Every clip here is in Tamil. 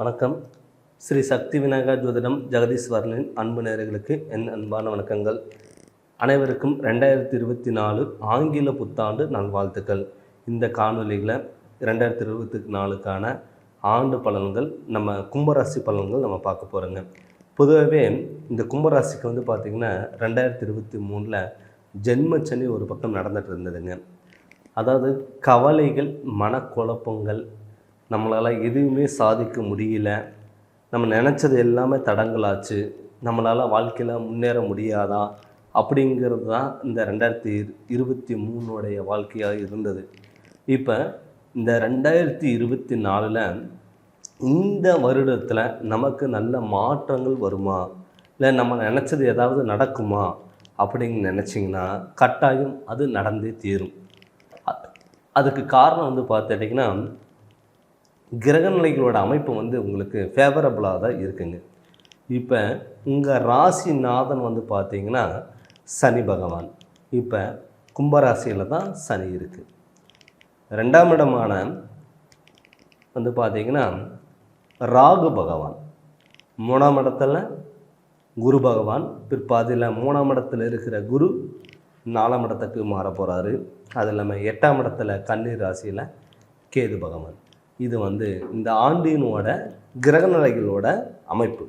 வணக்கம். ஸ்ரீ சக்தி விநாயகர் ஜோதிடம் ஜெகதீஸ்வரனின் அன்பு நேர்களுக்கு என் அன்பான வணக்கங்கள். அனைவருக்கும் ரெண்டாயிரத்தி இருபத்தி நாலு ஆங்கில புத்தாண்டு நல்வாழ்த்துக்கள். இந்த காணொலியில் ரெண்டாயிரத்தி இருபத்தி நாலுக்கான ஆண்டு பலன்கள் நம்ம கும்பராசி பலன்கள் நம்ம பார்க்க போகிறோங்க பொதுவாகவே இந்த கும்பராசிக்கு வந்து பார்த்திங்கன்னா ரெண்டாயிரத்தி இருபத்தி மூணில் ஜென்மச்சனி ஒரு பக்கம் நடந்துகிட்டு இருந்ததுங்க. அதாவது கவலைகள் மனக்குழப்பங்கள் நம்மளால் எதுவுமே சாதிக்க முடியல. நம்ம நினச்சது எல்லாமே தடங்கலாச்சு நம்மளால் வாழ்க்கையில் முன்னேற முடியாதா? அப்படிங்கிறது தான் இந்த ரெண்டாயிரத்தி இருபத்தி மூணுடைய வாழ்க்கையாக இருந்தது. இப்போ இந்த ரெண்டாயிரத்தி இருபத்தி நாலில் இந்த வருடத்தில் நமக்கு நல்ல மாற்றங்கள் வருமா? இல்லை நம்ம நினச்சது ஏதாவது நடக்குமா? அப்படின்னு நினச்சிங்கன்னா கட்டாயம் அது நடந்தே தீரும். அதுக்கு காரணம் வந்து பார்த்துட்டிங்கன்னா கிரக நிலைகளோட அமைப்பு வந்து உங்களுக்கு ஃபேவரபுளாக தான் இருக்குங்க. இப்போ உங்கள் ராசிநாதன் வந்து பார்த்தீங்கன்னா சனி பகவான். இப்போ கும்பராசியில் தான் சனி இருக்குது ரெண்டாம் இடமான வந்து பார்த்தீங்கன்னா ராகு பகவான். மூணாம் இடத்துல குரு பகவான். பிற்பாதியில் மூணாம் இடத்துல இருக்கிற குரு நாலாம் இடத்துக்கு மாற போகிறாரு அது இல்லாமல் எட்டாம் இடத்துல கண்ணீர் ராசியில் கேது பகவான். இது வந்து இந்த ஆண்டினோட கிரகநிலைகளோட அமைப்பு.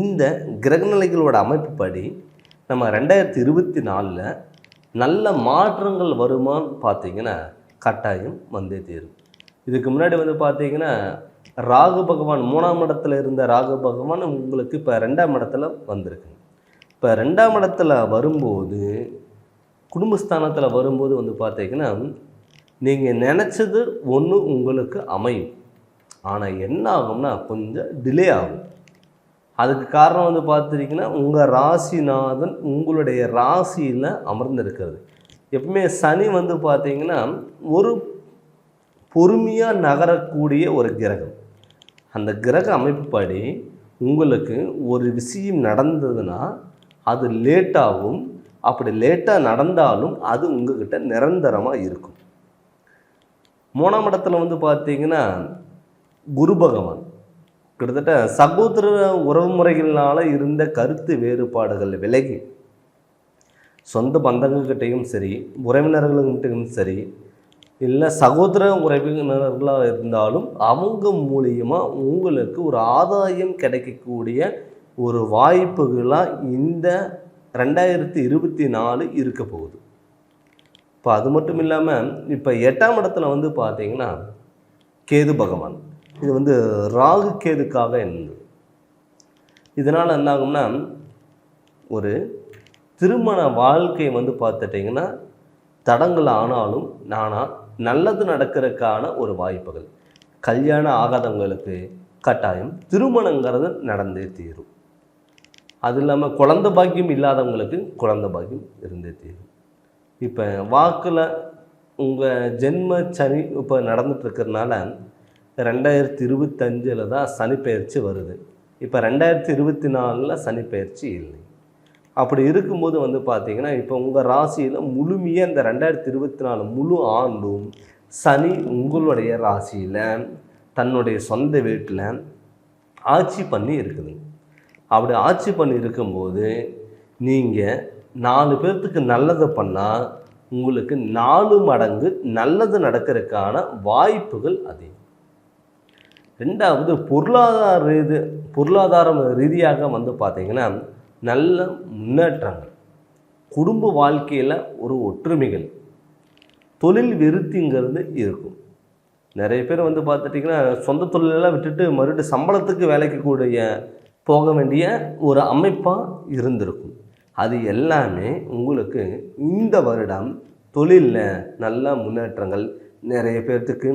இந்த கிரகநிலைகளோட அமைப்பு படி நம்ம ரெண்டாயிரத்தி இருபத்தி நாலில் நல்ல மாற்றங்கள் வருமான்னு பார்த்தீங்கன்னா கட்டாயம் வந்தே தீரும். இதுக்கு முன்னாடி வந்து பார்த்தீங்கன்னா ராகு பகவான் மூணாம் இடத்துல இருந்த ராகு பகவான் உங்களுக்கு இப்போ ரெண்டாம் இடத்துல வந்திருக்கு. இப்போ ரெண்டாம் இடத்துல வரும்போது குடும்பஸ்தானத்தில் வரும்போது வந்து பார்த்தீங்கன்னா நீங்கள் நினச்சது ஒன்று உங்களுக்கு அமையும். ஆனால் என்ன ஆகும்னா கொஞ்சம் டிலே ஆகும். அதுக்கு காரணம் வந்து பார்த்துட்டிங்கன்னா உங்கள் ராசிநாதன் உங்களுடைய ராசியில் அமர்ந்திருக்கிறது. எப்பவுமே சனி வந்து பார்த்தீங்கன்னா ஒரு பொறுமையாக நகரக்கூடிய ஒரு கிரகம். அந்த கிரக அமைப்புப்படி உங்களுக்கு ஒரு விஷயம் நடந்ததுன்னா அது லேட்டாகும் அப்படி லேட்டாக நடந்தாலும் அது உங்ககிட்ட நிரந்தரமாக இருக்கும். மூணாம் இடத்துல வந்து பார்த்தீங்கன்னா குரு பகவான். கிட்டத்தட்ட சகோதர உறவுமுறைகளால் இருந்த கருத்து வேறுபாடுகள் விலகி சொந்த பந்தங்கள்கிட்டையும் சரி உறவினர்கள்கிட்டையும் சரி இல்லை சகோதர உறவினர்களாக இருந்தாலும் அவங்க மூலியமாக உங்களுக்கு ஒரு ஆதாயம் கிடைக்கக்கூடிய ஒரு வாய்ப்புகளாக இந்த ரெண்டாயிரத்தி இருபத்தி நாலு இருக்க போகுது. இப்போ அது மட்டும் இல்லாமல் இப்போ எட்டாம் இடத்துல வந்து பார்த்தீங்கன்னா கேது பகவான். இது வந்து ராகு கேதுக்காக இருந்தது. இதனால் என்னாகும்னா ஒரு திருமண வாழ்க்கை வந்து பார்த்துட்டிங்கன்னா தடங்கள் ஆனாலும் நானா நல்லது நடக்கிறதுக்கான ஒரு வாய்ப்புகள். கல்யாணம் ஆகாதவங்களுக்கு கட்டாயம் திருமணங்கிறது நடந்தே தீரும். அது இல்லாமல் குழந்த பாக்கியம் இல்லாதவங்களுக்கு குழந்த பாக்கியம் இருந்தே தீரும். இப்போ வாக்கில் உங்கள் ஜென்ம சனி இப்போ நடந்துட்டுருக்கறனால ரெண்டாயிரத்தி இருபத்தஞ்சில் தான் சனிப்பெயர்ச்சி வருது. இப்போ ரெண்டாயிரத்தி இருபத்தி நாலில் சனிப்பெயர்ச்சி இல்லை. அப்படி இருக்கும்போது வந்து பார்த்திங்கன்னா இப்போ உங்கள் ராசியில் முழுமையாக இந்த ரெண்டாயிரத்தி இருபத்தி நாலு முழு ஆண்டும் சனி உங்களுடைய ராசியில் தன்னுடைய சொந்த வீட்டில் ஆட்சி பண்ணி இருக்குது. அப்படி ஆட்சி பண்ணி இருக்கும்போது நீங்கள் நாலு பேர்த்துக்கு நல்லது பண்ணால் உங்களுக்கு நாலு மடங்கு நல்லது நடக்கிறதுக்கான வாய்ப்புகள் அதிகம். ரெண்டாவது பொருளாதார ரீதி பொருளாதாரம் ரீதியாக வந்து பார்த்திங்கன்னா நல்ல முன்னேற்றங்கள். குடும்ப வாழ்க்கையில் ஒரு ஒற்றுமைகள். தொழில் விருத்திங்கிறது இருக்கும். நிறைய பேர் வந்து பார்த்துட்டிங்கன்னா சொந்த தொழிலெல்லாம் விட்டுட்டு மறுபடியும் சம்பளத்துக்கு வேலைக்கு கூடிய போக வேண்டிய ஒரு அமைப்பாக இருந்திருக்கும். அது எல்லாமே உங்களுக்கு இந்த வருடம் தொழிலில் நல்ல முன்னேற்றங்கள் நிறைய பேர்த்துக்கு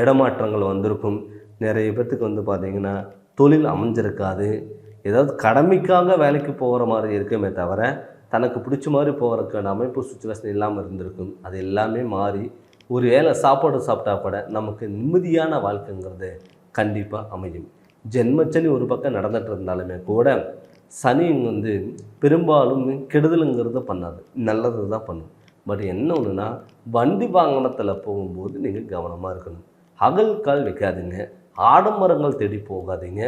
இடமாற்றங்கள் வந்திருக்கும். நிறைய பேர்த்துக்கு வந்து பார்த்திங்கன்னா தொழில் அமைஞ்சிருக்காது. ஏதாவது கடமைக்காக வேலைக்கு போகிற மாதிரி இருக்குமே தவிர தனக்கு பிடிச்ச மாதிரி போகிறதுக்கான அமைப்பு சுச்சுவேஷன் இல்லாமல் இருந்திருக்கும். அது எல்லாமே மாறி ஒரு வேளை சாப்பாடு சாப்பிட்டா கூட நமக்கு நிம்மதியான வாழ்க்கைங்கிறது கண்டிப்பாக அமையும். ஜென்மச்சனி ஒரு பக்கம் நடந்துகிட்டு இருந்தாலுமே கூட சனி வந்து பெரும்பாலும் கெடுதலுங்கிறத பண்ணாது நல்லது தான் பண்ணும். பட் என்ன ஒன்றுனா வண்டி வாகனத்தில் போகும்போது நீங்கள் கவனமாக இருக்கணும். அகல் கால் வைக்காதீங்க ஆடம்பரங்கள் தேடி போகாதீங்க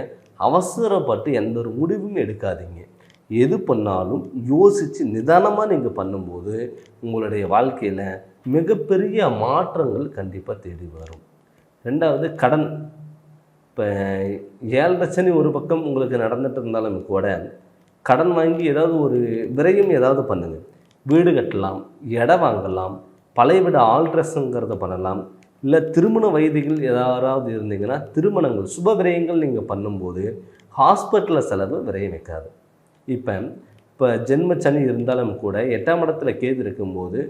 அவசரப்பட்டு எந்த ஒரு முடிவும் எடுக்காதீங்க. எது பண்ணாலும் யோசித்து நிதானமாக நீங்கள் பண்ணும்போது உங்களுடைய வாழ்க்கையில் மிகப்பெரிய மாற்றங்கள் கண்டிப்பாக தேடி வரும். ரெண்டாவது கடன். இப்போ ஏழரை சனி ஒரு பக்கம் உங்களுக்கு நடந்துட்டு இருந்தாலும் கூட கடன் வாங்கி ஏதாவது ஒரு விரையும் ஏதாவது பண்ணுங்க. வீடு கட்டலாம் இடம் வாங்கலாம் பழைய வீடு ஆல்ட்ரஸுங்கிறத பண்ணலாம். இல்லை திருமண வயதிகள் ஏதாவது இருந்தீங்கன்னா திருமணங்கள் சுப விரயங்கள் நீங்கள் பண்ணும்போது ஹாஸ்பிட்டலில் செலவு விரைய வைக்காது. இப்போ இப்போ ஜென்ம சனி இருந்தாலும் கூட எட்டாம் இடத்துல கேது இருக்கும்போது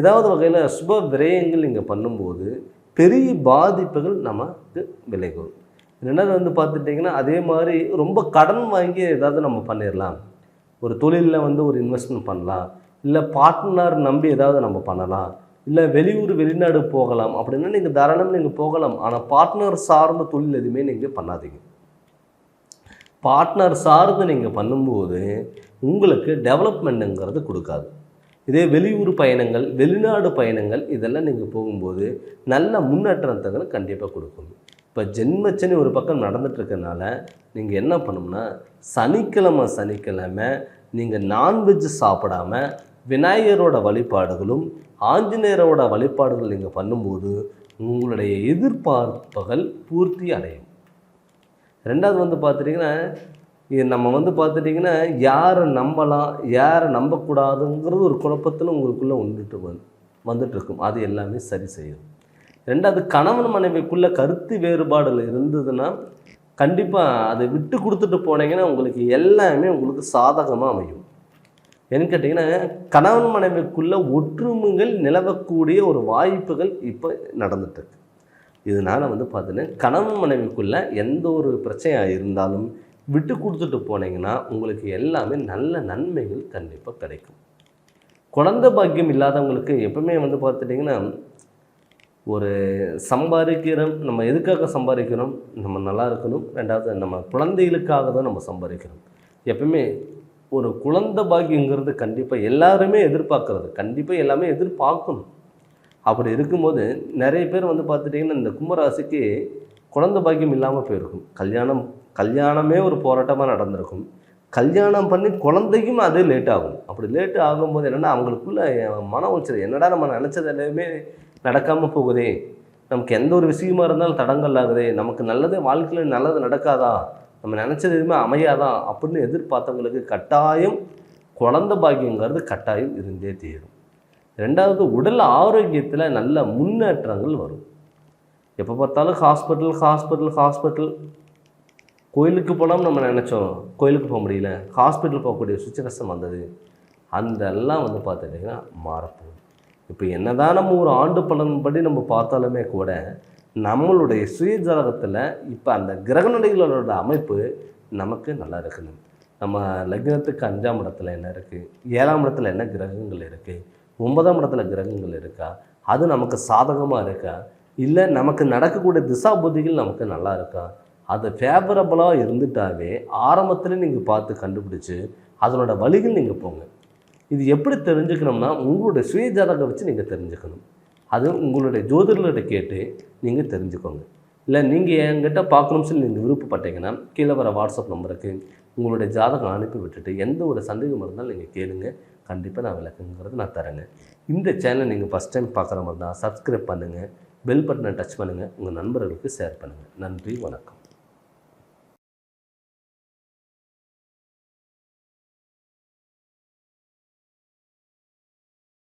ஏதாவது வகையில் சுப விரயங்கள் நீங்கள் பண்ணும்போது பெரிய பாதிப்புகள் நமக்கு விளைகும் ரெண்டாவது வந்து பார்த்துட்டிங்கன்னா அதே மாதிரி ரொம்ப கடன் வாங்கி ஏதாவது நம்ம பண்ணிடலாம் ஒரு தொழிலில் வந்து ஒரு இன்வெஸ்ட்மெண்ட் பண்ணலாம். இல்லை பார்ட்னர் நம்பி ஏதாவது நம்ம பண்ணலாம். இல்லை வெளியூர் வெளிநாடு போகலாம். அப்படின்னா நீங்கள் தாராளமாக நீங்கள் போகலாம். ஆனால் பார்ட்னர் சார்ந்த தொழில் எதுவுமே நீங்கள் பண்ணாதீங்க. பார்ட்னர் சார்ந்து நீங்கள் பண்ணும்போது உங்களுக்கு டெவலப்மெண்ட்டுங்கிறது கொடுக்காது. இதே வெளியூர் பயணங்கள் வெளிநாடு பயணங்கள் இதெல்லாம் நீங்கள் போகும்போது நல்ல முன்னேற்றத்தை கண்டிப்பாக கொடுக்கும். இப்போ ஜென்மச்சனி ஒரு பக்கம் நடந்துட்டுருக்கனால நீங்கள் என்ன பண்ணணும்னா சனிக்கிழமை சனிக்கிழமை நீங்கள் நான்வெஜ் சாப்பிடாம விநாயகரோட வழிபாடுகளும் ஆஞ்சநேயரோட வழிபாடுகள் நீங்கள் பண்ணும்போது உங்களுடைய எதிர்பார்ப்புகள் பூர்த்தி அடையும். ரெண்டாவது வந்து பார்த்துட்டிங்கன்னா நம்ம வந்து பார்த்துட்டிங்கன்னா யாரை நம்பலாம் யாரை நம்பக்கூடாதுங்கிறது ஒரு குழப்பத்தில் உங்களுக்குள்ளே வந்துட்டு வந்து வந்துட்டு அது எல்லாமே சரி செய்யும். ரெண்டாவது கணவன் மனைவிக்குள்ள கருத்து வேறுபாடுகள் இருந்ததுன்னா கண்டிப்பாக அதை விட்டு கொடுத்துட்டு போனீங்கன்னா உங்களுக்கு எல்லாமே உங்களுக்கு சாதகமாக அமையும். ஏன்னு கேட்டிங்கன்னா கணவன் மனைவிக்குள்ள ஒற்றுமைகள் நிலவக்கூடிய ஒரு வாய்ப்புகள் இப்போ நடந்துட்டுருக்கு இதனால் வந்து பார்த்தீங்கன்னா கணவன் மனைவிக்குள்ள எந்த ஒரு பிரச்சனையாக இருந்தாலும் விட்டு கொடுத்துட்டு போனீங்கன்னா உங்களுக்கு எல்லாமே நல்ல நன்மைகள் கண்டிப்பாக கிடைக்கும். குழந்தை பாக்கியம் இல்லாதவங்களுக்கு எப்பவுமே வந்து பார்த்துட்டிங்கன்னா ஒரு சம்பாதிக்கிறோம் நம்ம எதுக்காக சம்பாதிக்கிறோம் நம்ம நல்லா இருக்கணும். ரெண்டாவது நம்ம குழந்தைகளுக்காக தான் நம்ம சம்பாதிக்கிறோம். எப்பவுமே ஒரு குழந்த பாக்கியங்கிறது கண்டிப்பாக எல்லாருமே எதிர்பார்க்கறது. கண்டிப்பாக எல்லாமே எதிர்பார்க்கணும். அப்படி இருக்கும்போது நிறைய பேர் வந்து பார்த்துட்டிங்கன்னா இந்த கும்பராசிக்கு குழந்தை பாக்கியம் இல்லாமல் போயிருக்கும். கல்யாணம் கல்யாணமே ஒரு போராட்டமாக நடந்திருக்கும். கல்யாணம் பண்ணி குழந்தைக்கும் அதே லேட் ஆகும். அப்படி லேட் ஆகும்போது என்னென்னா அவங்களுக்குள்ள மன உச்சது என்னடா நம்ம நினச்சது எல்லாமே நடக்காமல் போகுதே. நமக்கு எந்த ஒரு விஷயமா இருந்தாலும் தடங்கல் ஆகுதே. நமக்கு நல்லது வாழ்க்கையில் நல்லது நடக்காதா? நம்ம நினச்சது எதுவுமே அமையாதான் அப்படின்னு எதிர்பார்த்தவங்களுக்கு கட்டாயம் குழந்த பாக்கியங்கிறது கட்டாயம் இருந்தே தீரும். ரெண்டாவது உடல் ஆரோக்கியத்தில் நல்ல முன்னேற்றங்கள் வரும். எப்போ பார்த்தாலும் ஹாஸ்பிட்டல் ஹாஸ்பிட்டல் ஹாஸ்பிட்டல் கோயிலுக்கு போனால் நம்ம நினச்சோம். கோயிலுக்கு போக முடியல. ஹாஸ்பிட்டல் போகக்கூடிய சுச்சுவேஷன் வந்தது. அந்த எல்லாம் வந்து பார்த்துட்டிங்கன்னா மாறப்போகுது. இப்போ என்னதான் நம்ம ஒரு ஆண்டு பலன்படி நம்ம பார்த்தாலுமே கூட நம்மளுடைய சுய ஜாதகத்தில் இப்போ அந்த கிரகநிலைகளோட அமைப்பு நமக்கு நல்லா இருக்கணும். நம்ம லக்னத்துக்கு அஞ்சாம் இடத்துல என்ன இருக்குது ஏழாம் இடத்துல என்ன கிரகங்கள் இருக்குது ஒன்பதாம் இடத்துல கிரகங்கள் இருக்கா? அது நமக்கு சாதகமாக இருக்கா? இல்லை நமக்கு நடக்கக்கூடிய திசா புத்திகள் நமக்கு நல்லா இருக்கா? அது ஃபேவரபுளாக இருந்துட்டாவே ஆரம்பத்தில் நீங்கள் பார்த்து கண்டுபிடிச்சி அதனோட வழிகள் நீங்கள் போங்க. இது எப்படி தெரிஞ்சுக்கணும்னா உங்களுடைய சுய ஜாதகம் வச்சு நீங்கள் தெரிஞ்சுக்கணும். அது உங்களுடைய ஜோதிடர்கிட்ட கேட்டு நீங்கள் தெரிஞ்சுக்கோங்க. இல்லை நீங்கள் என்கிட்ட பார்க்கணும்னு சொல்லி நீங்கள் விருப்பப்பட்டீங்கன்னா கீழே வர வாட்ஸ்அப் நம்பருக்கு உங்களுடைய ஜாதகம் அனுப்பி விட்டுட்டு எந்த ஒரு சந்தேகம் இருந்தாலும் நீங்கள் கேளுங்க. கண்டிப்பாக நான் விளக்குங்கிறது நான் தரேங்க. இந்த சேனலை நீங்கள் ஃபஸ்ட் டைம் பார்க்குற மாதிரி தான் சப்ஸ்கிரைப் பண்ணுங்கள் பெல் பட்டனை டச் பண்ணுங்கள் உங்கள் நண்பர்களுக்கு ஷேர் பண்ணுங்கள் நன்றி வணக்கம்.